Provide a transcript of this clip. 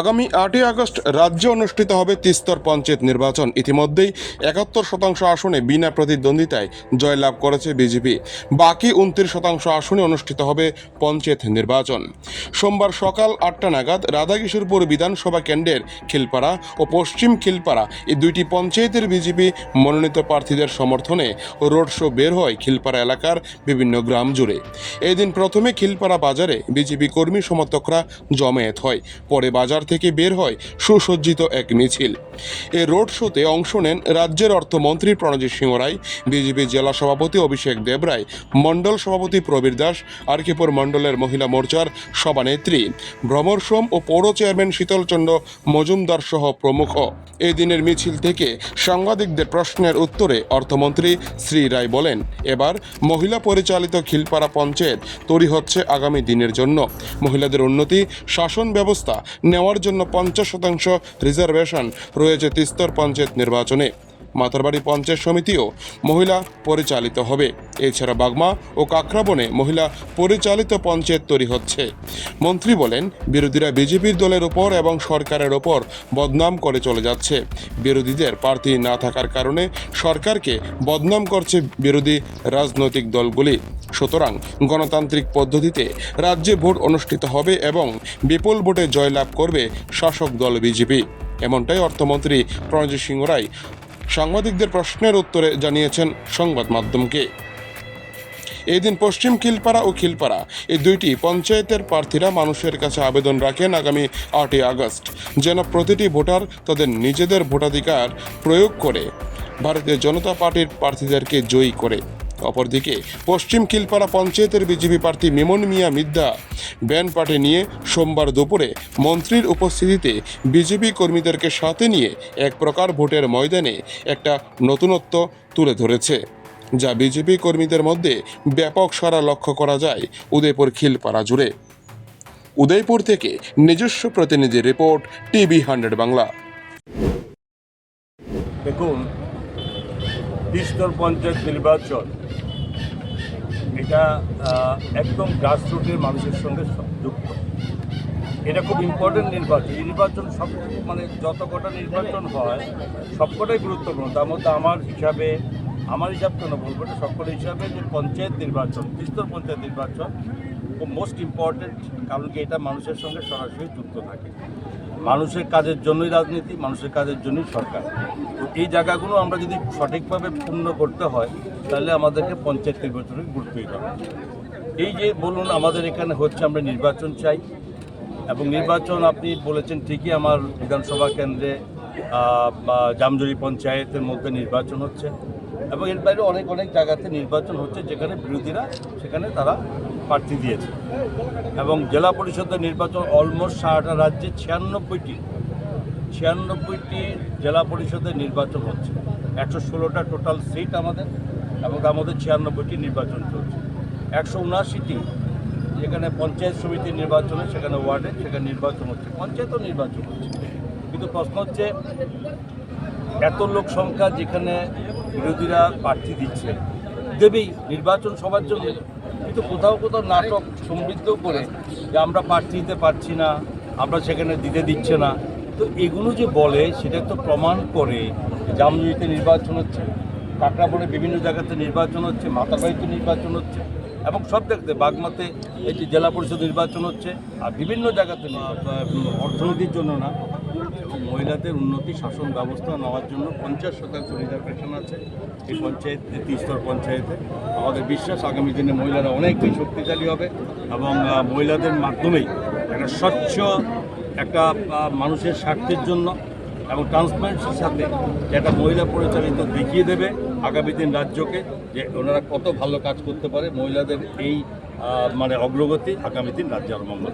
আগামী আটই আগস্ট রাজ্যে অনুষ্ঠিত হবে তিস্তর পঞ্চায়েত নির্বাচন। ইতিমধ্যেই একাত্তর শতাংশ আসনে বিনা প্রতিদ্বন্দ্বিতায় জয়লাভ করেছে বিজেপি। বাকি উনত্রিশ শতাংশ আসনে অনুষ্ঠিত হবে পঞ্চায়েত নির্বাচন। সোমবার সকাল আটটা নাগাদ রাধাকিশোরপুর বিধানসভা কেন্দ্রের খিলপাড়া ও পশ্চিম খিলপাড়া এই দুইটি পঞ্চায়েতের বিজেপি মনোনীত প্রার্থীদের সমর্থনে রোড শো বের হয় খিলপাড়া এলাকার বিভিন্ন গ্রাম জুড়ে। এই দিন প্রথমে খিলপাড়া বাজারে বিজেপি কর্মী সমর্থকরা জমায়েত হয়। পরে বাজার থেকে বের হয় সুসজ্জিত এক মিছিল। এ রোড শোতে অংশ নেন রাজ্যের অর্থমন্ত্রী প্রণজিৎ সিংহ রায়, বিজেপি জেলা সভাপতি অভিষেক দেবরায় মণ্ডল সভাপতি প্রবীর দাস, আরকিপুর মণ্ডলের মহিলা মোর্চার সভানেত্রী, ভ্রমর সোম ও পৌর চেয়ারম্যান শীতলচন্দ্র মজুমদার সহ প্রমুখ। এই দিনের মিছিল থেকে সাংবাদিকদের প্রশ্নের উত্তরে অর্থমন্ত্রী শ্রী রায় বলেন, এবার মহিলা পরিচালিত খিলপাড়া পঞ্চায়েত তৈরি হচ্ছে আগামী দিনের জন্য। মহিলাদের উন্নতি, শাসন ব্যবস্থা নেওয়ার জন্য পঞ্চাশ শতাংশ রিজার্ভেশন রয়েছে তিস্তর পঞ্চায়েত নির্বাচনে। মাতারবাড়ি পঞ্চায়েত সমিতিও মহিলা পরিচালিত হবে। এছাড়া বাগমা ও কাকরাবনে মহিলা পরিচালিত পঞ্চায়েত তৈরি হচ্ছে। মন্ত্রী বলেন, বিরোধীরা বিজেপির দলের ওপর এবং সরকারের ওপর বদনাম করে চলে যাচ্ছে। বিরোধীদের প্রার্থী না থাকার কারণে সরকারকে বদনাম করছে বিরোধী রাজনৈতিক দলগুলি। সুতরাং গণতান্ত্রিক পদ্ধতিতে রাজ্যে ভোট অনুষ্ঠিত হবে এবং বিপুল ভোটে জয়লাভ করবে শাসক দল বিজেপি। এমনটাই অর্থমন্ত্রী প্রণজিৎ সিংহ রায় সাংবাদিকদের প্রশ্নের উত্তরে জানিয়েছেন সংবাদ মাধ্যমকে। এই দিন পশ্চিম খিলপাড়া ও খিলপাড়া এই দুইটি পঞ্চায়েতের প্রার্থীরা মানুষের কাছে আবেদন রাখেন আগামী আটই আগস্ট। যেন প্রতিটি ভোটার তাদের নিজেদের ভোটাধিকার প্রয়োগ করে। ভারতীয় জনতা পার্টির প্রার্থীদেরকে জয়ী করে। অপরদিকে পশ্চিম খিলপাড়া পঞ্চায়েতের বিজেপি প্রার্থী মেমন মিয়া মিদ্যা ব্যান্ড পার্টি নিয়ে সোমবার দুপুরে মন্ত্রীর উপস্থিতিতে বিজেপি কর্মীদেরকে সাথে নিয়ে এক প্রকার ভোটের ময়দানে একটা নতুনত্ব তুলে ধরেছে, যা বিজেপি কর্মীদের মধ্যে ব্যাপক সাড়া লক্ষ্য করা যায় উদয়পুর খিলপাড়া জুড়ে। উদয়পুর থেকে নিজস্ব প্রতিনিধি রিপোর্ট টিভি হান্ড্রেড বাংলা। দেখুন তিস্তর পঞ্চায়েত নির্বাচন, এটা একদম গ্রাসরুটের মানুষের সঙ্গে যুক্ত। এটা খুব ইম্পর্টেন্ট নির্বাচন। নির্বাচন সব মানে যত কটা নির্বাচন হয় সবকটাই গুরুত্বপূর্ণ। তার মধ্যে আমার হিসাবে, আমার হিসাব কেন বলব এটা সবকটা হিসাবে যে পঞ্চায়েত নির্বাচন তিস্তর পঞ্চায়েত নির্বাচন, খুব মোস্ট ইম্পর্টেন্ট কারণ কি এটা মানুষের সঙ্গে সরাসরি যুক্ত থাকে। মানুষের কাজের জন্যই রাজনীতি, মানুষের কাজের জন্যই সরকার। তো এই জায়গাগুলো আমরা যদি সঠিকভাবে পূর্ণ করতে হয়, তাহলে আমাদেরকে পঞ্চায়েত নির্বাচনের গুরুত্ব দিতে হবে। এই যে বলুন, আমাদের এখানে হচ্ছে আমরা নির্বাচন চাই এবং নির্বাচন আপনি বলেছেন ঠিকই, আমার বিধানসভা কেন্দ্রে জামজুরি পঞ্চায়েতের মধ্যে নির্বাচন হচ্ছে এবং এর বাইরে অনেক অনেক জায়গাতে নির্বাচন হচ্ছে যেখানে বিরোধীরা, সেখানে তারা প্রার্থী দিয়েছে। এবং জেলা পরিষদের নির্বাচন অলমোস্ট সারাটা রাজ্যে ছিয়ানব্বইটি ছিয়ানব্বইটি জেলা পরিষদের নির্বাচন হচ্ছে। একশো ষোলোটা টোটাল সিট আমাদের এবং তার মধ্যে ছিয়ানব্বইটি নির্বাচন চলছে। একশো উনআশিটি যেখানে পঞ্চায়েত সমিতির নির্বাচন সেখানে ওয়ার্ডে, সেখানে নির্বাচন হচ্ছে। পঞ্চায়েতও নির্বাচন হচ্ছে। কিন্তু প্রশ্ন হচ্ছে, এত লোক সংখ্যা যেখানে বিরোধীরা প্রার্থী দিচ্ছে দেবেই নির্বাচন সবার জন্য কিন্তু কোথাও কোথাও নাটক সমৃদ্ধ করে যে আমরা প্রার্থী দিতে পারছি না, আমরা সেখানে দিতে দিচ্ছে না। তো এগুলো যে বলে সেটা তো প্রমাণ করে জামজুরিতে নির্বাচন হচ্ছে কাকড়াপুরে বিভিন্ন জায়গাতে নির্বাচন হচ্ছে, মাতাবাড়িতে নির্বাচন হচ্ছে, এবং সব জায়গাতে, বাগমাতে এই যে জেলা পরিষদ নির্বাচন হচ্ছে, আর বিভিন্ন জায়গাতে অর্থনীতির জন্য না। এবং মহিলাদের উন্নতি, শাসন ব্যবস্থা নেওয়ার জন্য পঞ্চাশ শতাংশ রিজার্ভেশন আছে এই পঞ্চায়েত তিস্তর পঞ্চায়েতে। আমাদের বিশ্বাস, আগামী দিনে মহিলারা অনেক বেশি শক্তিশালী হবে এবং মহিলাদের মাধ্যমেই একটা স্বচ্ছ একটা মানুষের স্বার্থের জন্য এবং ট্রান্সপারেন্সির সাথে একটা মহিলা পরিচালিত দেখিয়ে দেবে আগামী দিন রাজ্যকে যে ওনারা কত ভালো কাজ করতে পারে মহিলাদের এই মানে অগ্রগতি আগামী দিন রাজ্যে আরও মঙ্গল